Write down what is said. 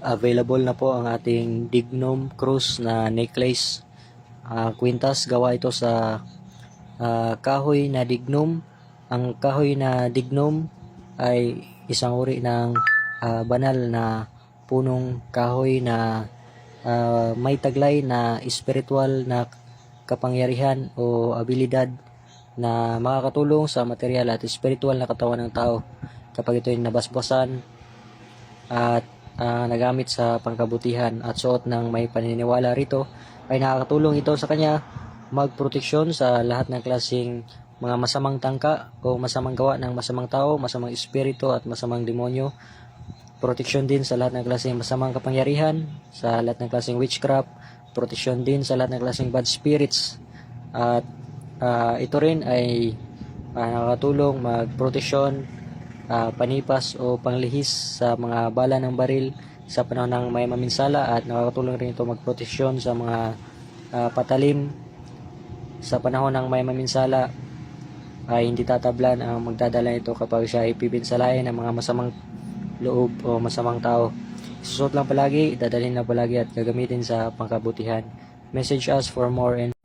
available na po ang ating Dignum Cruise na necklace. Ah, kwintas gawa ito sa ah, kahoy na dignum. Ang kahoy na dignum ay isang uri ng ah, banal na punong kahoy na ah, may taglay na spiritual na kapangyarihan o abilidad na makakatulong sa material at spiritual na katawan ng tao kapag ito ay nabasbasan at ah, nagamit sa pangkabutihan at suot ng may paniniwala rito ay nakakatulong ito sa kanya magproteksyon sa lahat ng klaseng mga masamang tangka o masamang gawa ng masamang tao, masamang espiritu at masamang demonyo. Proteksyon din sa lahat ng klaseng masamang kapangyarihan, sa lahat ng klaseng witchcraft, proteksyon din sa lahat ng klaseng bad spirits. At ah, ito rin ay ah, nakakatulong magproteksyon ah, panipas o panglihis sa mga bala ng baril sa panahon ng may maminsala at nakakatulong rin ito magproteksyon sa mga ah, patalim sa panahon ng may maminsala ay hindi tatablan ang magdadala nito kapag siya ay pipinsalain ng mga masamang loob o masamang tao. Isusuot lang palagi, dadalhin lang palagi at gagamitin sa pangkabutihan. Message us for more and